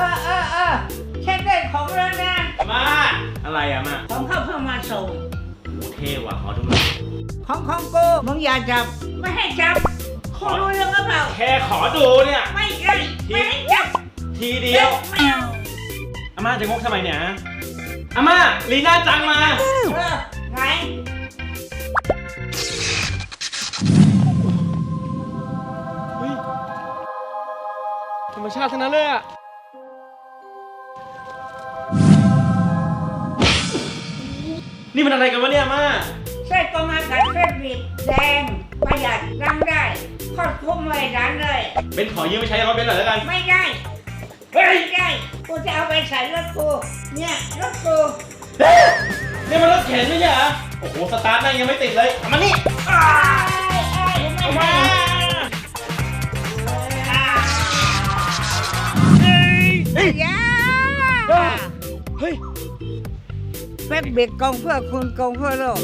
ออเออเออเช็คได้ของแล้วนะมา อะไรอะมาของเข้าเพิ่งมาส่งโอ้เท่ว่ะขอดูหน่อยของของกูมึงอย่าจับ ไม่ให้จับขคุอรู้เรื่องหรือเปล่า แค่ขอดูเนี่ย ไม่ได้ไม่ให้จับทีเดียวไม่เอาอาม่าจะงกทำไมเนี่ยฮะอาม่าลีน่าจังมาเออไหนเฮ้ยธรรมชาติทั้งนั้นเลยอะ นี่มันอะไรกันวะเนี่ยอาม่าใส่กองอากาศเฟรบิดแดงประหยัดรังได้ครอบคลุมไว้ร้านเลย เบนขอยืมไปใช้รถเบนหน่อยแล้วกัน ไม่ได้ไม่ได้กูจะเอาไปใส่รถกูเนี่ยรถกูนี่มันรถเข็นไม่ใช่เหรอโอ้โห สตาร์ทแม่งยังไม่ติดเลยเอามานี่อ้ายอ้ายเอาไม่มาให้ยาเฮ้ย เฟรบิกกองเพื่อคุณกองเพื่อโลก